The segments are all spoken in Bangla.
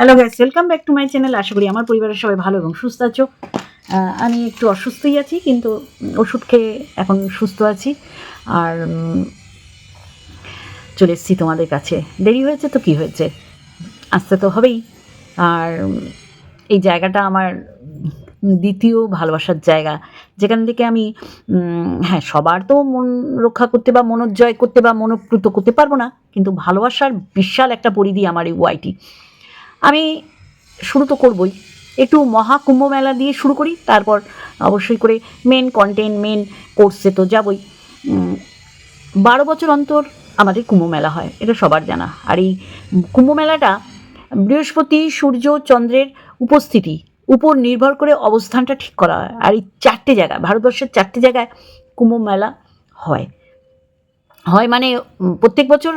Hello guys welcome back to my channel আশা করি আমার পরিবারের সবাই ভালো এবং সুস্থ আছো। আমি একটু অসুস্থই আছি, কিন্তু ওষুধ খেয়ে এখন সুস্থ আছি। আর চলে এসেছি তোমাদের কাছে। দেরি হয়েছে তো কি হয়েছে? আসতে তো হবেই। আর এই জায়গাটা আমার দ্বিতীয় ভালোবাসার জায়গা। যেখান থেকে আমি হ্যাঁ সবার তো মন রক্ষা করতে বা মনোজয় করতে বা মনোপ্লুত করতে পারব না, কিন্তু ভালোবাসার বিশাল একটা পরিধি আমার এই ওয়াইটি আমি শুরু তো করবই। একটু মহাকুম্ভ মেলা দিয়ে শুরু করি, তারপর অবশ্যই করে মেন কন্টেন্ট মেন কোর্সে তো যাবই। বারো বছর অন্তর আমাদের কুম্ভ মেলা হয়, এটা সবার জানা। আর এই কুম্ভ মেলাটা বৃহস্পতি, সূর্য, চন্দ্রের উপস্থিতি, উপর নির্ভর করে অবস্থানটা ঠিক করা হয়। আর এই চারটে জায়গায়, ভারতবর্ষের চারটে জায়গায় কুম্ভ মেলা হয়। হয় মানে প্রত্যেক বছর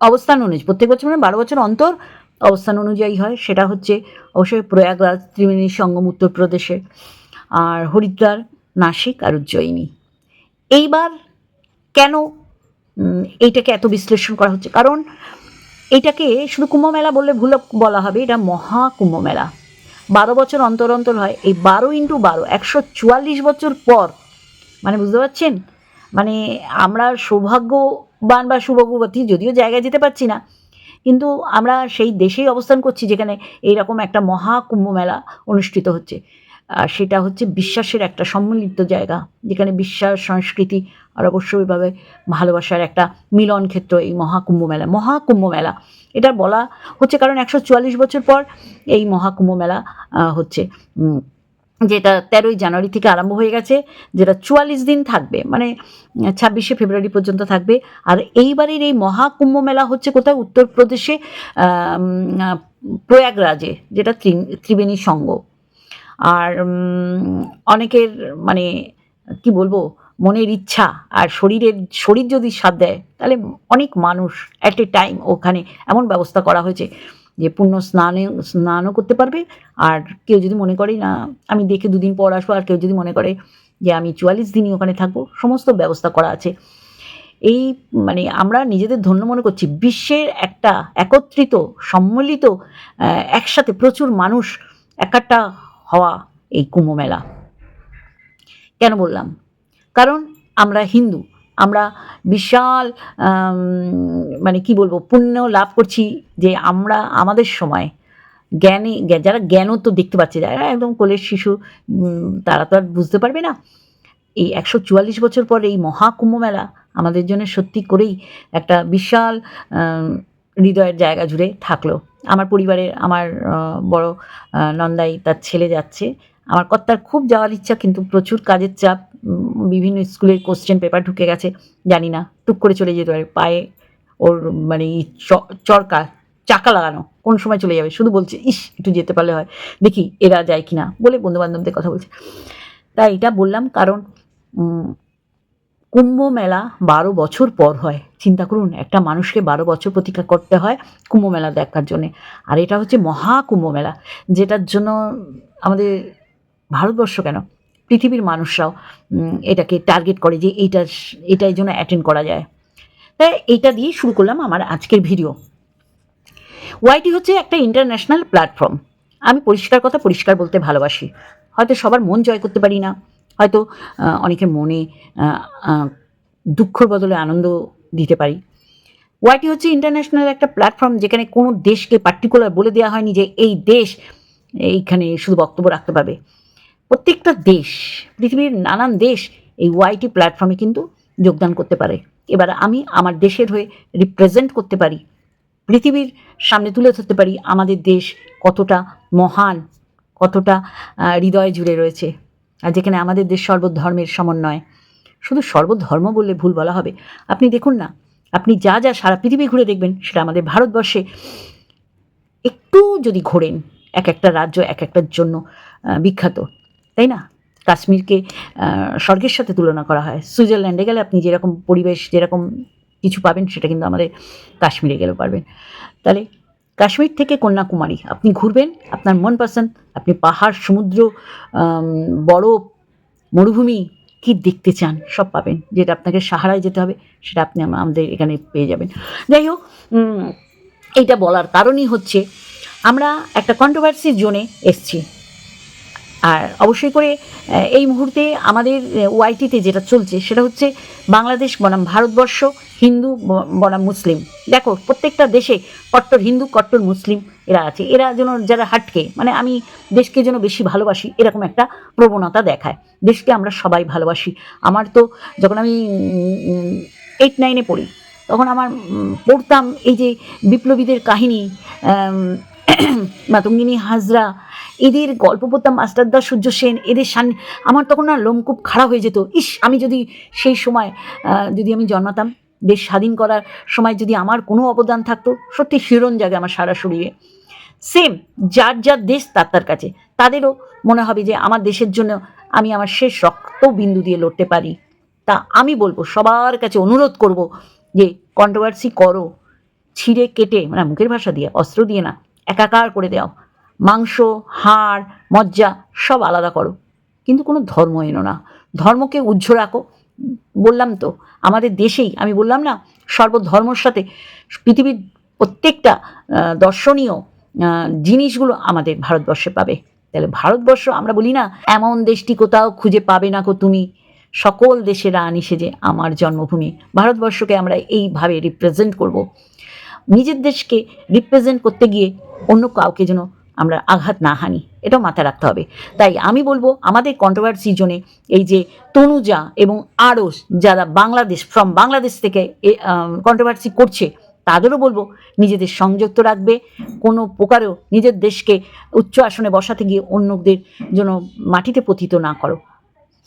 অবস্থান অনুযায়ী, প্রত্যেক বছর মানে বারো বছর অন্তর অবস্থান অনুযায়ী হয়। সেটা হচ্ছে অবশ্যই প্রয়াগরাজ ত্রিবেণী সঙ্গম উত্তরপ্রদেশে আর হরিদ্বার, নাসিক আর উজ্জয়িনী। এইবার কেন এইটাকে এত বিশ্লেষণ করা হচ্ছে? কারণ এটাকে শুধু কুম্ভমেলা বললে ভুল বলা হবে, এটা মহা কুম্ভ মেলা। বারো বছর অন্তর অন্তর হয়। এই বারো ইন্টু বারো, একশো চুয়াল্লিশ বছর পর মানে বুঝতে পারছেন? মানে আমরা সৌভাগ্যবান বা সৌভাগ্যবতী যদিও জায়গায় যেতে পারছি না কিন্তু আমরা সেই দেশেই অবস্থান করছি যেখানে এইরকম একটা মহা কুম্ভ মেলা অনুষ্ঠিত হচ্ছে। আর সেটা হচ্ছে বিশ্বাসের একটা সম্মিলিত জায়গা, যেখানে বিশ্বাস, সংস্কৃতি আর অবশ্যইভাবে ভালোবাসার একটা মিলন ক্ষেত্র এই মহাকুম্ভ মেলা। মহাকুম্ভ মেলা, এটা বলা হচ্ছে কারণ একশো চুয়াল্লিশ বছর পর এই মহাকুম্ভ মেলা হচ্ছে। যেটা তেরোই জানুয়ারি থেকে আরম্ভ হয়ে গেছে, যেটা চুয়াল্লিশ দিন থাকবে মানে ছাব্বিশে ফেব্রুয়ারি পর্যন্ত থাকবে। আর এইবারের এই মহাকুম্ভ মেলা হচ্ছে কোথায়? উত্তরপ্রদেশে প্রয়াগরাজে, যেটা ত্রি- ত্রিবেণী সঙ্গ আর অনেকের মানে কি বলব, মনের ইচ্ছা আর শরীরের, শরীর যদি সাথ দেয়, তাহলে অনেক মানুষ অ্যাট এ টাইম ওখানে এমন ব্যবস্থা করা হয়েছে। যে পূর্ণ স্নানে, স্নানও করতে পারবে। আর কেউ যদি মনে করে, না, আমি দেখে দুদিন পর আসব। আর কেউ যদি মনে করে যে, আমি চুয়াল্লিশ দিনই ওখানে থাকব। সমস্ত ব্যবস্থা করা আছে। এই মানে আমরা নিজেদের ধন্য মনে করছি। বিশ্বের একটা একত্রিত, সম্মিলিত একসাথে প্রচুর মানুষ একাট্টা হওয়া এই কুম্ভ মেলা। কেন বললাম? কারণ আমরা হিন্দু। আমরা বিশাল মানে কি বলব, পুণ্য লাভ করছি যে আমরা, আমাদের সময় জ্ঞানে যারা জ্ঞানও তো দেখতে পাচ্ছে, যারা একদম কোলের শিশু তারা তো আর বুঝতে পারবে না। এই একশো চুয়াল্লিশ বছর পর এই মহাকুম্ভ মেলা আমাদের জন্য সত্যি করেই একটা বিশাল হৃদয়ের জায়গা জুড়ে থাকল। আমার পরিবারের, আমার বড় নন্দাই তার ছেলে যাচ্ছে। আমার কর্তার খুব যাওয়ার ইচ্ছা, কিন্তু প্রচুর কাজের চাপ বিভিন্ন স্কুলের কোশ্চেন পেপার ঢুকে গেছে, জানি না, টুক করে চলে যেতে পারে পায়ে ওর মানে চরকা, চাকা লাগানো, কোন সময় চলে যাবে? শুধু বলছে, ইস, একটু যেতে পারলে হয়। দেখি এরা যায় কিনা, বলে বন্ধু বান্ধবদের কথা বলছে। তাই এটা বললাম কারণ কুম্ভ মেলা বারো বছর পর হয়। চিন্তা করুন, একটা মানুষকে বারো বছর প্রতীক্ষা করতে হয় কুম্ভ মেলা দেখার জন্যে। আর এটা হচ্ছে মহা কুম্ভ মেলা, যেটার জন্য আমাদের ভারতবর্ষ কেন পৃথিবীর মানুষরাও এটাকে টার্গেট করে যে এইটা, এটাই জন্য অ্যাটেন্ড করা যায়। তাই এইটা দিয়ে শুরু করলাম আমার আজকের ভিডিও ওয়াইটি হচ্ছে একটা ইন্টারন্যাশনাল প্ল্যাটফর্ম আমি পরিষ্কার কথা পরিষ্কার বলতে ভালোবাসি। হয়তো সবার মন জয় করতে পারি না। হয়তো অনেকের মনে দুঃখর বদলে আনন্দ দিতে পারি। ওয়াইটি হচ্ছে ইন্টারন্যাশনাল একটা প্ল্যাটফর্ম যেখানে কোনো দেশকে পার্টিকুলার বলে দেওয়া হয়নি যে এই দেশ এইখানে শুধু বক্তব্য রাখতে পারবে। প্রত্যেকটা দেশ, পৃথিবীর নানান দেশ এই ওয়াইটি প্ল্যাটফর্মে কিন্তু যোগদান করতে পারে। এবার আমি আমার দেশের হয়ে রিপ্রেজেন্ট করতে পারি, পৃথিবীর সামনে তুলে ধরতে পারি আমাদের দেশ কতটা মহান, কতটা হৃদয় জুড়ে রয়েছে। আর যেখানে আমাদের দেশ সর্বধর্মের সমন্বয়। শুধু সর্বধর্ম বললে ভুল বলা হবে। আপনি দেখুন না, আপনি যা যা সারা পৃথিবী ঘুরে দেখবেন সেটা আমাদের ভারতবর্ষে একটু যদি ঘোরেন, এক একটা রাজ্য এক একটার জন্য বিখ্যাত। তাই না? কাশ্মীরকে স্বর্গের সাথে তুলনা করা হয়। সুইজারল্যান্ডে গেলে আপনি যেরকম পরিবেশ, যেরকম কিছু পাবেন, সেটা কিন্তু আমাদের কাশ্মীরে গেলেও পারবেন। তাহলে কাশ্মীর থেকে কন্যাকুমারী, আপনি ঘুরবেন, আপনার মন পছন্দ, আপনি পাহাড়, সমুদ্র বরফ, মরুভূমি কি দেখতে চান সব পাবেন। যেটা আপনাকে সাহারায় যেতে হবে, সেটা আপনি আমাদের এখানে পেয়ে যাবেন। যাই হোক এইটা বলার কারণই হচ্ছে, আমরা একটা কন্ট্রোভার্সি জোনে এসছি। আর অবশ্যই করে এই মুহূর্তে আমাদের ওয়াইটিতে যেটা চলছে সেটা হচ্ছে বাংলাদেশ বনাম ভারতবর্ষ, হিন্দু বনাম মুসলিম। দেখো, প্রত্যেকটা দেশে কট্টর হিন্দু, কট্টর মুসলিম এরা আছে। এরা যেন, যারা হাটকে মানে আমি দেশকে যেন বেশি ভালোবাসি, এরকম একটা প্রবণতা দেখায়। দেশকে আমরা সবাই ভালোবাসি। আমার তো যখন আমি এইট নাইনে পড়ি, তখন আমার পড়তাম এই যে বিপ্লবীদের কাহিনী মাতঙ্গিনী হাজরা এদের গল্প পড়তাম মাস্টারদা সূর্য সেন, এদের সান, আমার তখন না লোমকূপ খাড়া হয়ে যেত। ইস, আমি যদি সেই সময় যদি আমি জন্মাতাম, দেশ স্বাধীন করার সময় যদি আমার কোনো অবদান থাকতো, সত্যি শিরণ জাগে আমার সারা শরীরে। সেম যার যার দেশ, তার তার কাছে। তাদেরও মনে হবে যে আমার দেশের জন্য আমি আমার শেষ রক্ত বিন্দু দিয়ে লড়তে পারি। তা আমি বলব, সবার কাছে অনুরোধ করব যে কন্ট্রোভার্সি করো। ছিঁড়ে কেটে মানে মুখের ভাষা দিয়ে, অস্ত্র দিয়ে না, একাকার করে দাও মাংস, হাড়, মজ্জা সব আলাদা করো। কিন্তু কোনো ধর্ম এনো না। ধর্মকে উজ্জ্ব রাখো। বললাম তো, আমাদের দেশেই, আমি বললাম না, সর্বধর্মর সাথে পৃথিবীর প্রত্যেকটা দর্শনীয় জিনিসগুলো আমাদের ভারতবর্ষে পাবে। তাহলে ভারতবর্ষ আমরা বলি না, এমন দেশটি কোথাও খুঁজে পাবে না কো তুমি। সকল দেশেরা আনি সেজে আমার জন্মভূমি। ভারতবর্ষকে আমরা এইভাবে রিপ্রেজেন্ট করব। নিজের দেশকে রিপ্রেজেন্ট করতে গিয়ে অন্য কাউকে যেন আমরা আঘাত না হানি, এটাও মাথায় রাখতে হবে। তাই আমি বলব, আমাদের কন্ট্রোভার্সি জোনে এই যে তনুজা এবং আরস যারা বাংলাদেশ ফ্রম বাংলাদেশ থেকে কন্ট্রোভার্সি করছে, তাদেরও বলব, নিজেদের সংযুক্ত রাখবে। কোনো প্রকারেও নিজের দেশকে উচ্চ আসনে বসাতে গিয়ে অন্যদের জন্য মাটিতে পতিত না করো।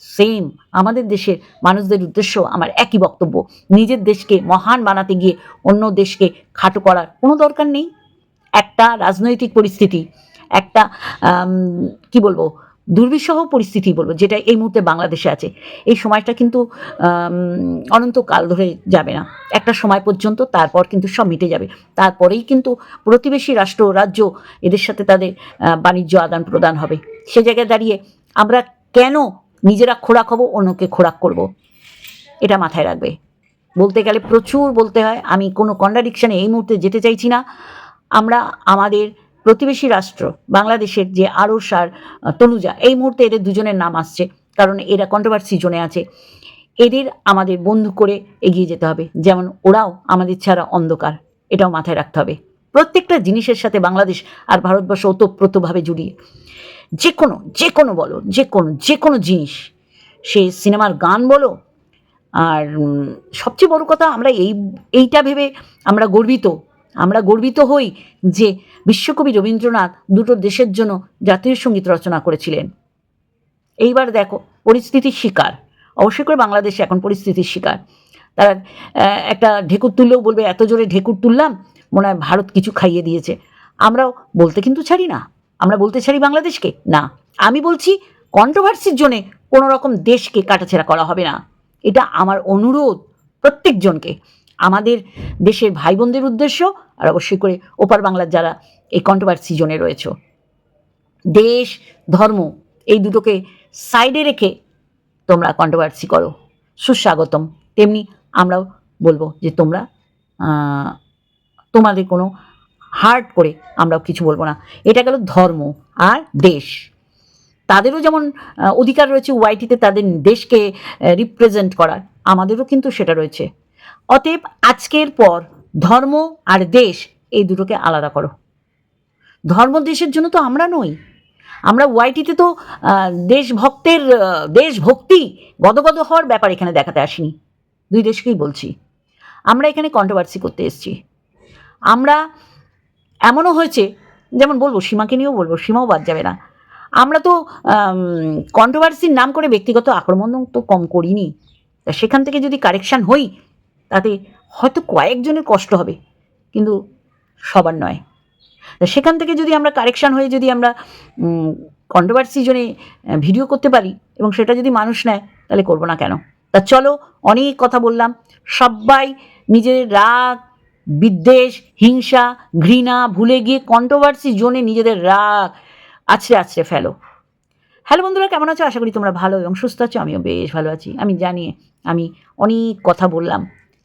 সেম আমাদের দেশের মানুষদের উদ্দেশ্য, আমার একই বক্তব্য, নিজের দেশকে মহান বানাতে গিয়ে অন্য দেশকে খাটো করার কোনো দরকার নেই। একটা রাজনৈতিক পরিস্থিতি, একটা কি বলব, দুর্বিষহ পরিস্থিতি বলব, যেটা এই মুহূর্তে বাংলাদেশে আছে। এই সময়টা কিন্তু অনন্তকাল ধরে যাবে না। একটা সময় পর্যন্ত তারপর কিন্তু সব মিটে যাবে। তারপরেই কিন্তু প্রতিবেশী রাষ্ট্র, রাজ্য এদের সাথে তাদের বাণিজ্য আদান প্রদান হবে। সে জায়গায় দাঁড়িয়ে আমরা কেন নিজেরা খোরাক হব, অন্যকে খোরাক করব? এটা মাথায় রাখবে। বলতে গেলে প্রচুর বলতে হয়। আমি কোনো কন্ট্রাডিকশানে এই মুহূর্তে যেতে চাইছি না। আমরা আমাদের প্রতিবেশী রাষ্ট্র, বাংলাদেশের যে আরস আর তনুজা, এই মুহূর্তে এদের দুজনের নাম আসছে। কারণ এরা কন্ট্রোভার্সি জোনে আছে। এদের আমাদের বন্ধু করে এগিয়ে যেতে হবে। যেমন ওরাও আমাদের ছাড়া অন্ধকার। এটাও মাথায় রাখতে হবে। প্রত্যেকটা জিনিসের সাথে বাংলাদেশ আর ভারতবর্ষ ওতপ্রোতভাবে জড়িয়ে। যে কোনো যে কোনো বলো, যে কোনো যে কোনো জিনিস, সে সিনেমার গান বলো, আর সবচেয়ে বড় কথা আমরা এই, এইটা ভেবে আমরা গর্বিত আমরা গর্বিত হই যে বিশ্বকবি রবীন্দ্রনাথ দুটো দেশের জন্য জাতীয় সংগীত রচনা করেছিলেন। এইবার দেখো, পরিস্থিতির শিকার। অবশ্যই করে বাংলাদেশে এখন পরিস্থিতির শিকার। তারা একটা ঢেকুর তুললেও বলবে, এত জোরে ঢেকুর তুললাম, মনে হয় ভারত কিছু খাইয়ে দিয়েছে। আমরাও বলতে কিন্তু ছাড়ি না। আমরা বলতে ছাড়ি বাংলাদেশকে? না। আমি বলছি কন্ট্রোভার্সির জন্যে কোনো রকম দেশকে কাটাছেড়া করা হবে না। এটা আমার অনুরোধ প্রত্যেকজনকে। আমাদের দেশের ভাই বোনদের উদ্দেশ্য আর অবশ্যই করে ওপার বাংলার যারা এই কন্ট্রোভার্সি জোনে রয়েছে। দেশ, ধর্ম, এই দুটোকে সাইডে রেখে তোমরা কন্ট্রোভার্সি করো। সুস্বাগতম। তেমনি আমরাও বলব যে তোমরা তোমাদের কোনো হার্ট করে আমরাও কিছু বলব না। এটা গেল ধর্ম আর দেশ। তাদেরও যেমন অধিকার রয়েছে ওয়াইটিতে তাদের দেশকে রিপ্রেজেন্ট করার, আমাদেরও কিন্তু সেটা রয়েছে। অতএব আজকের পর ধর্ম আর দেশ, এই দুটোকে আলাদা করো। ধর্ম দেশের জন্য তো আমরা নই। আমরা ওয়াইটিতে তো দেশভক্তের দেশভক্তি গদগদ হওয়ার ব্যাপার এখানে দেখাতে আসিনি। দুই দেশকেই বলছি। আমরা এখানে কন্ট্রোভার্সি করতে এসেছি। আমরা এমনও হয়েছে, যেমন বলব, সীমাকে নিয়েও বলব, সীমাও বাদ যাবে না। আমরা তো কন্ট্রোভার্সির নাম করে ব্যক্তিগত আক্রমণ তো কম করিনি। তা সেখান থেকে যদি কারেকশান হই তাতে হয়তো কয়েকজনের কষ্ট হবে, কিন্তু সবার নয়। তা সেখান থেকে যদি আমরা কারেকশান হয়ে যদি আমরা কন্ট্রোভার্সি জন্য ভিডিও করতে পারি এবং সেটা যদি মানুষ নেয়, তাহলে করব না কেন? তা চলো, অনেক কথা বললাম। সবাই নিজের রাগ, বিদ্বেষ, হিংসা, ঘৃণা ভুলে গিয়ে কন্ট্রোভার্সি জোনে নিজেদের রাগ, আছড়ে আছড়ে ফেলো। হ্যালো বন্ধুরা, কেমন আছো? আশা করি তোমরা ভালো এবং সুস্থ আছো। আমিও বেশ ভালো আছি। আমি জানি, আমি অনেক কথা বললাম।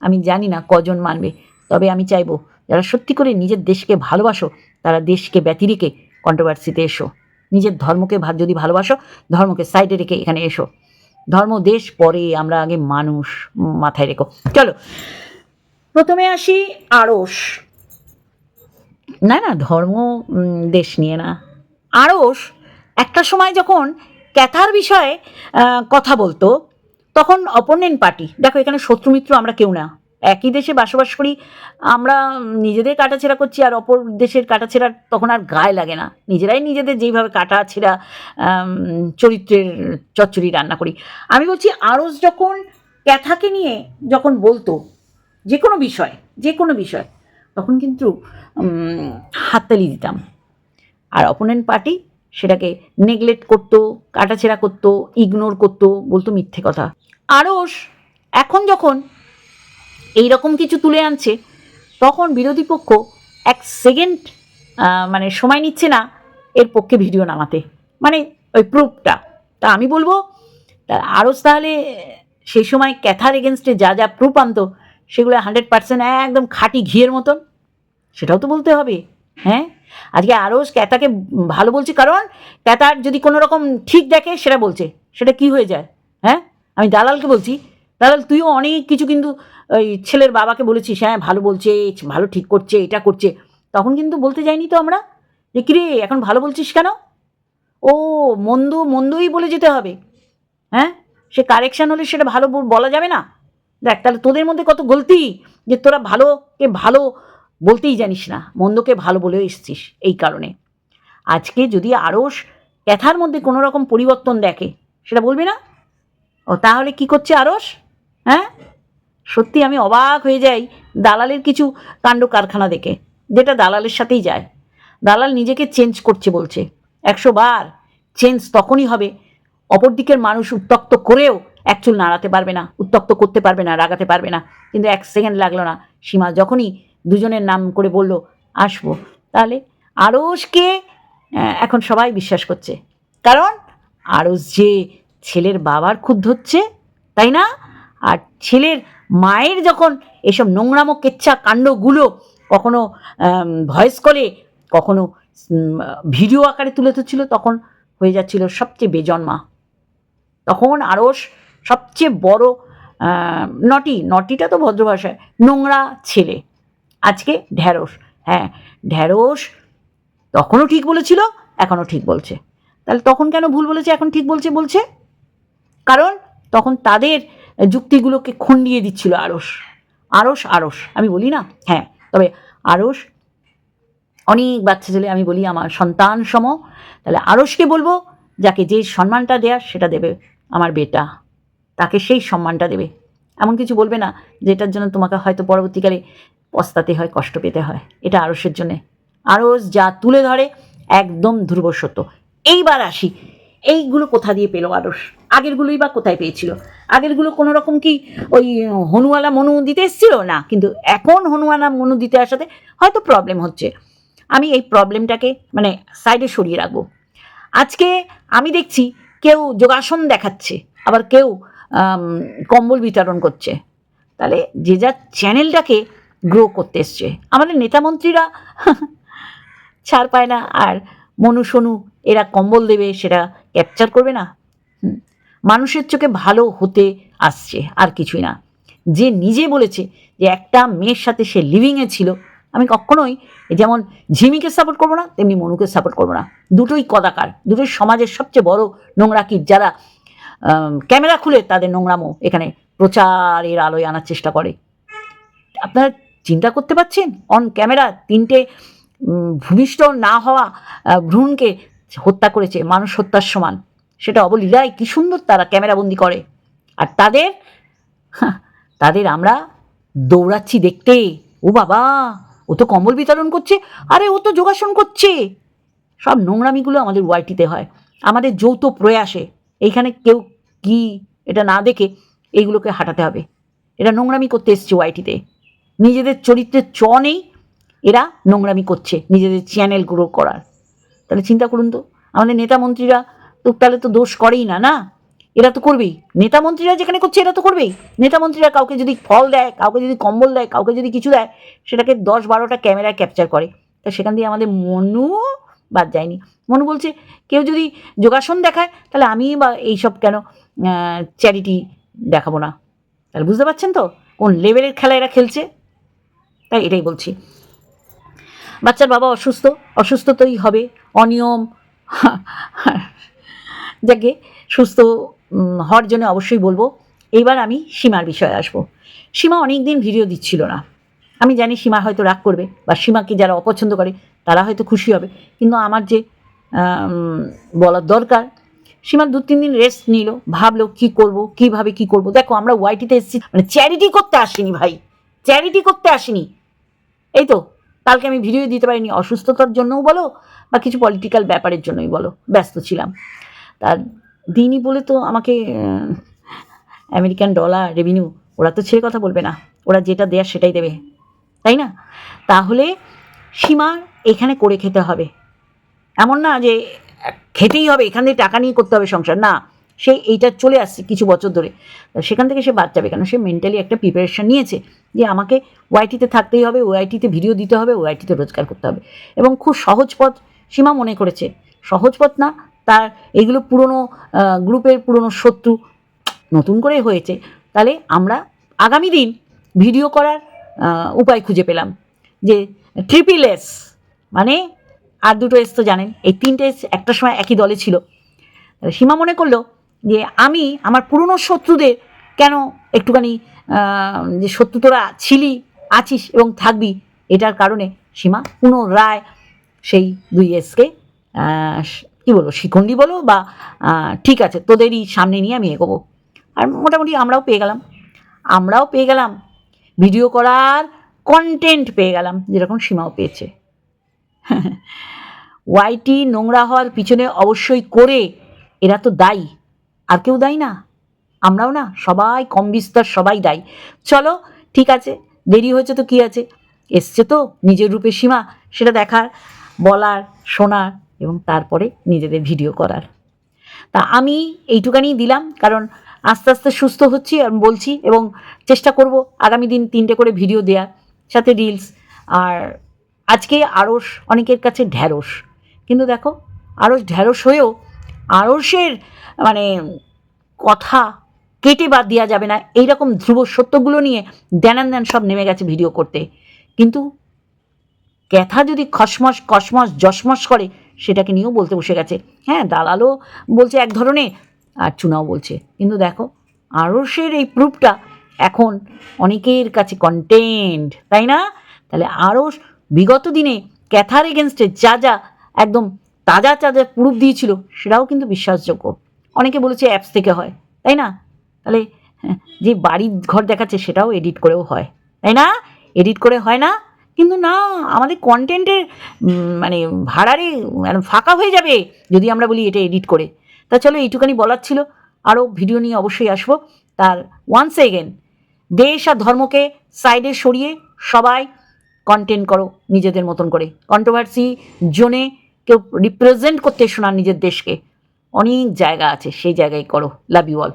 আমি জানি না কজন মানবে। তবে আমি চাইব, যারা সত্যি করে নিজের দেশকে ভালোবাসো, তারা দেশকে ব্যতি রেখে কন্ট্রোভার্সিতে এসো। নিজের ধর্মকে যদি ভালোবাসো, ধর্মকে সাইডে রেখে এখানে এসো। ধর্ম দেশ পরে আমরা আগে মানুষ মাথায় রেখো। চলো, প্রথমে আসি আড়স না না, ধর্ম দেশ নিয়ে না। আড়স একটা সময় যখন ক্যাথার বিষয়ে কথা বলতো তখন অপোনেন্ট পার্টি। দেখো, এখানে শত্রু মিত্র আমরা কেউ না। একই দেশে বসবাস করি, আমরা নিজেদের কাটাছেড়া করছি আর অপর দেশের কাটাছেড়া তখন আর গায়ে লাগে না। নিজেরাই নিজেদের যেইভাবে কাটাছেড়া চরিত্রের চচ্চড়ি রান্না করি। আমি বলছি আরস যখন ক্যাথাকে নিয়ে যখন বলতো, যে কোনো বিষয়, যে কোনো বিষয়, তখন কিন্তু হাততালি দিতাম। আর অপোনেন্ট পার্টি সেটাকে নেগলেক্ট করতো, কাটাছেড়া করতো ইগনোর করতো, বলতো মিথ্যে কথা। আরস এখন যখন এই রকম কিছু তুলে আনছে, তখন বিরোধী পক্ষ এক সেকেন্ড মানে সময় নিচ্ছে না এর পক্ষে ভিডিও নামাতে। মানে ওই প্রুফটা তা আমি বলব, তা আরস তাহলে সেই সময় ক্যাথার এগেনস্টে যা যা প্রুফ আনতো, সেগুলো হান্ড্রেড পার্সেন্ট একদম খাঁটি ঘিয়ের মতন, সেটাও তো বলতে হবে হ্যাঁ? আজকে আরও ক্যাতাকে ভালো বলছি, কারণ ক্যাতার যদি কোনো রকম ঠিক দেখে সেটা বলছে, সেটা কি হয়ে যায়? হ্যাঁ? আমি দালালকে বলছি, দালাল তুইও অনেক কিছু কিন্তু ওই ছেলের বাবাকে বলেছিস হ্যাঁ ভালো বলছে, ভালো ঠিক করছে, এটা করছে। তখন কিন্তু বলতে যাইনি তো আমরা, যে কিরে, এখন ভালো বলছিস কেন? ও, মন্দ, মন্দই বলে যেতে হবে। হ্যাঁ? সে কারেকশান হলে সেটা ভালো বলা যাবে না? দেখ, তাহলে তোদের মধ্যে কত গলতি যে তোরা ভালোকে ভালো বলতেই জানিস না, মন্দকে ভালো বলে এসছিস এই কারণে। আজকে যদি আরস ক্যাথার মধ্যে কোনো রকম পরিবর্তন দেখে, সেটা বলবি না? ও তাহলে কি করছে আরস হ্যাঁ? সত্যি আমি অবাক হয়ে যাই দালালের কিছু কাণ্ড কারখানা দেখে, যেটা দালালের সাথেই যায়। দালাল নিজেকে চেঞ্জ করছে বলছে। একশো বার চেঞ্জ তখনই হবে, অপর দিকের মানুষ উত্তক্ত করেও একচুল নাড়াতে পারবে না, উত্তক্ত করতে পারবে না, রাগাতে পারবে না। কিন্তু এক সেকেন্ড লাগল না, সীমা যখনই দুজনের নাম করে বলল, আসব। তাহলে আরসকে এখন সবাই বিশ্বাস করছে। কারণ আরস যে ছেলের বাবার ক্ষুদ্ধ হচ্ছে তাই না? আর ছেলের মায়ের যখন এসব নোংরামো, কেচ্ছা, কাণ্ডগুলো কখনো ভয়েস কলে, কখনো ভিডিও আকারে তুলে ধরছিল, তখন হয়ে যাচ্ছিল সবচেয়ে বেজন্মা। তখন আরস সবচেয়ে বড় নটি, নটিটা তো ভদ্র ভাষায়, নোংরা ছেলে। আজকে ঢ্যাঁড়স হ্যাঁ ঢ্যাঁড়স তখনও ঠিক বলেছিল, এখনও ঠিক বলছে। তাহলে তখন কেন ভুল বলেছে, এখন ঠিক বলছে বলছে? কারণ তখন তাদের যুক্তিগুলোকে খণ্ডিয়ে দিচ্ছিল আরস। আরস আরস, আমি বলি না? হ্যাঁ তবে আরস, অনেক বাচ্চা ছেলে আমি বলি, আমার সন্তান সম। তাহলে আরসকে বলব, যাকে যে সম্মানটা দেয়ার সেটা দেবে আমার বেটা। তাকে সেই সম্মানটা দেবে। এমন কিছু বলবে না, যেটার জন্য তোমাকে হয়তো পরবর্তীকালে পস্তাতে হয়, কষ্ট পেতে হয়। এটা আরসের জন্যে। আরস যা তুলে ধরে, একদম ধ্রুব সত্য। এইবার আসি। এইগুলো কোথা দিয়ে পেল আরস আগেরগুলোই বা কোথায় পেয়েছিল? আগেরগুলো কোনো রকম কি ওই হনুয়ালা মনু দিতে এসেছিল? না, কিন্তু এখন হনুয়ালা মনু দিতে আসাতে হয়তো প্রবলেম হচ্ছে। আমি এই প্রবলেমটাকে মানে সাইডে সরিয়ে রাখব। আজকে আমি দেখছি কেউ যোগাসন দেখাচ্ছে, আবার কেউ কম্বল বিতরণ করছে। তাহলে যে যার চ্যানেলটাকে গ্রো করতে এসছে। আমাদের নেতামন্ত্রীরা ছাড় পায় না আর মনু সনু, এরা কম্বল দেবে, সেটা ক্যাপচার করবে না। মানুষের চোখে ভালো হতে আসছে, আর কিছুই না। যে নিজে বলেছে যে একটা মেয়ের সাথে সে লিভিংয়ে ছিল, আমি কখনোই যেমন ঝিমিকে সাপোর্ট করব না, তেমনি মনুকে সাপোর্ট করব না। দুটোই কদাকার, দুটোই সমাজের সবচেয়ে বড় নোংরা কীট যারা ক্যামেরা খুলে তাদের নোংরামো এখানে প্রচারের আলোয় আনার চেষ্টা করে। আপনারা চিন্তা করতে পারছেন? অন ক্যামেরা তিনটে ভূমিষ্ঠ না হওয়া ভ্রূণকে হত্যা করেছে, মানুষ হত্যার সমান। সেটা অবলীলায় কি সুন্দর তারা ক্যামেরাবন্দি করে। আর তাদের তাদের আমরা দৌড়াচ্ছি দেখতে। ও বাবা, ও তো কম্বল বিতরণ করছে। আরে, ও তো যোগাসন করছে। সব নোংরামিগুলো আমাদের ওয়াইটিতে হয়। আমাদের যৌথ প্রয়াসে। এইখানে কেউ কি এটা না দেখে এইগুলোকে হাঁটাতে হবে। এটা নোংরামি করতে এসছে ওয়াইটিতে। নিজেদের চরিত্রের চ নেই, এরা নোংরামি করছে, নিজেদের চ্যানেল গ্রো করার। তাহলে চিন্তা করুন তো, আমাদের নেতা মন্ত্রীরা তো তাহলে তো দোষ করেই না না? এরা তো করবেই। নেতা মন্ত্রীরা যেখানে করছে, এরা তো করবেই। নেতা মন্ত্রীরা কাউকে যদি ফল দেয়, কাউকে যদি কম্বল দেয়, কাউকে যদি কিছু দেয়, সেটাকে দশ বারোটা ক্যামেরায় ক্যাপচার করে। তা সেখান দিয়ে আমাদের মনু বাদ যায়নি। মনু বলছে, কেউ যদি যোগাসন দেখায়, তাহলে আমি বা এইসব কেন চ্যারিটি দেখাবো না? তাহলে বুঝতে পারছেন তো? কোন লেভেলের খেলা এরা খেলছে? তাই এটাই বলছি। বাচ্চার বাবা অসুস্থ অসুস্থ তোই হবে, অনিয়ম। যাকে সুস্থ হওয়ার জন্য অবশ্যই বলব। এইবার আমি সীমার বিষয়ে আসব। সীমা অনেক দিন ভিডিও দিচ্ছিল না। আমি জানি সীমা হয়তো রাগ করবে বা সীমাকে যারা অপছন্দ করে, তারা হয়তো খুশি হবে। কিন্তু আমার যে বলার দরকার, সীমা দু, তিন দিন রেস্ট নিল। ভাবলো কি করব, কীভাবে কি করব। দেখো আমরা ওয়াইটিতে এসেছি। মানে চ্যারিটি করতে আসিনি ভাই। চ্যারিটি করতে আসিনি। এই তো, কালকে আমি ভিডিও দিতে পারিনি, অসুস্থতার জন্যও বলো বা কিছু পলিটিক্যাল ব্যাপারের জন্যই বলো, ব্যস্ত ছিলাম। তার দিনই বলে তো আমাকে আমেরিকান ডলার রেভিনিউ ওরা তো ছেড়ে কথা বলবে না, ওরা যেটা দেয়ার সেটাই দেবে, তাই না? তাহলে সীমা এখানে করে খেতে হবে। এমন না যে, খেতেই হবে, এখান থেকে টাকা নিয়ে করতে হবে সংসার, না। সে এইটা চলে আসছে কিছু বছর ধরে। সেখান থেকে সে বাদ যাবে কেন? সে মেন্টালি একটা প্রিপারেশন নিয়েছে যে আমাকে ওয়াইটিতে থাকতেই হবে ওয়াইটিতে ভিডিও দিতে হবে ওয়াইটিতে রোজগার করতে হবে। এবং খুব সহজ পথ সীমা মনে করেছে। সহজ পথ না, তার এগুলো পুরনো গ্রুপের পুরনো শত্রু নতুন করে হয়েছে। তাহলে আমরা আগামী দিন ভিডিও করার উপায় খুঁজে পেলাম যে ট্রিপল এস মানে আর দুটো এস তো জানেন, এই তিনটে এস একটা সময় একই দলে ছিল। সীমা মনে করল যে আমি আমার পুরনো শত্রুদের কেন একটুখানি যে শত্রু তোরা ছিলি, আছিস এবং থাকবি, এটার কারণে সীমা পুনরায় সেই দুই এসকে কী বলব, শিখণ্ডী বলো বা ঠিক আছে, তোদেরই সামনে নিয়ে আমি এগোবো। আর মোটামুটি আমরাও পেয়ে গেলাম। আমরাও পেয়ে গেলাম। ভিডিও করার কন্টেন্ট পেয়ে গেলাম, যেরকম সীমাও পেয়েছে। ওয়াইটি নোংরা হওয়ার পিছনে অবশ্যই করে, এরা তো দায়ী। আর কেউ দায়ী না। আমরাও না সবাই কম বিস্তার সবাই দায়ী। চলো, ঠিক আছে, দেরি হয়েছে তো কি আছে? এসছে তো নিজের রূপে সীমা, সেটা দেখার, বলার, শোনার এবং তারপরে নিজেদের ভিডিও করার। তা আমি এইটুকানি দিলাম, কারণ আস্তে আস্তে সুস্থ হচ্ছি বলছি এবং চেষ্টা করব আগামী দিন তিনটে করে ভিডিও দেওয়ার সাথে রিলস আর আজকে আড়স অনেকের কাছে ঢ্যাঁড়স কিন্তু দেখো আড়স ঢ্যাঁড়স হয়েও আড়সের মানে কথা কেটে বাদ দেওয়া যাবে না। এইরকম ধ্রুব সত্যগুলো নিয়ে দেনান দেন সব নেমে গেছে ভিডিও করতে। কিন্তু ক্যাথা যদি খসমস, কসমস, জসমস করে, সেটাকে নিয়েও বলতে বসে গেছে। হ্যাঁ দালালও বলছে এক ধরনের, আর চুনাও বলছে। কিন্তু দেখো আড়সের এই প্রুফটা এখন অনেকের কাছে কন্টেন্ট তাই না? তাহলে আড়স বিগত দিনে ক্যাথার এগেনস্টে যা যা একদম তাজা তাজা প্রুফ দিয়েছিল সেটাও কিন্তু বিশ্বাসযোগ্য। অনেকে বলেছে অ্যাপস থেকে হয় তাই না? তাহলে হ্যাঁ, যে বাড়ির ঘর দেখাচ্ছে সেটাও এডিট করেও হয় তাই না? এডিট করে হয় না কিন্তু না আমাদের কন্টেন্টের মানে ভাড়ারে মানে ফাঁকা হয়ে যাবে যদি আমরা বলি এটা এডিট করে। তা চলো এইটুখানি বলার ছিল। আরও ভিডিও নিয়ে অবশ্যই আসব। তার ওয়ান্স এগেন দেশ আর ধর্মকে সাইডে সরিয়ে সবাই কন্টেন্ট করো নিজেদের মতন করে। কন্ট্রোভার্সি জোনে কেউ রিপ্রেজেন্ট করতে শোনা নিজের দেশকে। অনেক জায়গা আছে, সেই জায়গায় করো। Love you all